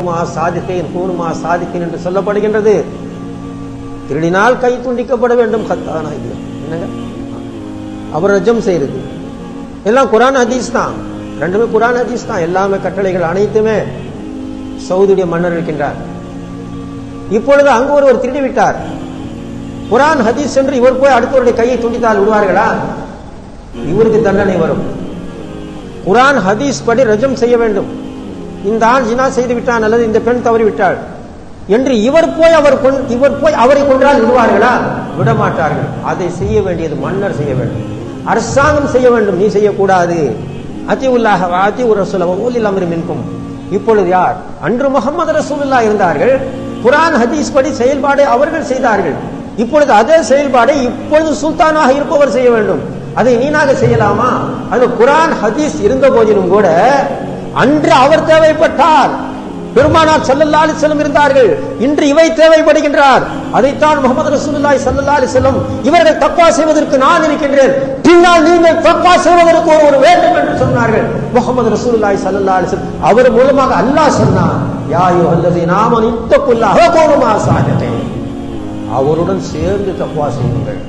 மா சாதிக்கேன் சாதிக்கேன் என்று சொல்லப்படுகின்றது. திருடினால் கை துண்டிக்கப்பட வேண்டும் கத்தானா இது என்னங்க? அவர் ரஜம் செய்யறது. எல்லாம் குரான் ஹதீஸ் தான். ரெண்டுமே குரான் ஹதீஸ் தான். எல்லாமே கட்டளைகள் அனைத்துமே சவுதியுடைய மன்னர் இருக்கின்றார். இப்பொழுது அங்கு ஒருவர் திருடி விட்டார் குரான் ஹதீஸ் என்று இவர் போய் அடுத்தவருடைய கையை துண்டித்தால் விடுவார்களா? இவருக்கு தண்டனை வரும். குரான் ஹதீஸ் படி ரஜம் செய்ய வேண்டும். இந்த ஆண் ஜினா செய்து விட்டான் அல்லது இந்த பெண் தவறி விட்டாள் என்று இவர் போய் அவர் இவர் போய் அவரை கொன்றால் விடுவார்களா? விட மாட்டார்கள் அதை செய்ய வேண்டியது மன்னர் செய்ய வேண்டும். அரசாங்கம் செய்ய வேண்டும். நீ செய்யக்கூடாது. அதி உள்ளாக அதி ஒரு ரசூலம் ஊலில் அமரி இப்பொழுது யார்? அன்று முகமது ரசூலுல்லா இருந்தார்கள். குரான் ஹதீஸ் படி செயல்பாடு அவர்கள் செய்தார்கள். இப்பொழுது அதே செயல்பாடை இப்பொழுது சுல்தானாக இருப்பவர் செய்ய வேண்டும். அதை நீனாக செய்யலாமா? அது குரான் ஹதீஸ் இருந்த போதிலும் கூட அன்று அவர் தேவைப்பட்டார். பெருமானார் ஸல்லல்லாஹு அலி வஸல்லம் இருந்தார்கள். இன்று இவை தேவைப்படுகின்றார். அதைத்தான் முகமது ரசூலுல்லாய் ஸல்லல்லாஹு அலி வஸல்லம் இவர்கள் தப்பா செய்வதற்கு நான் இருக்கின்றேன். பின்னால் நீங்கள் தப்பா செய்வதற்கு ஒரு வேண்டும் என்று சொன்னார்கள். முகமது ரசூலுல்லாய் சல்லல்லா அலி வஸல்லம் அவர் மூலமாக அல்லாஹ் சொன்னார் யாயோ அல்லது நாமன் இத்தக்குள்ள வ கூனு அவருடன் சேர்ந்து தப்பா செய்யுங்கள்.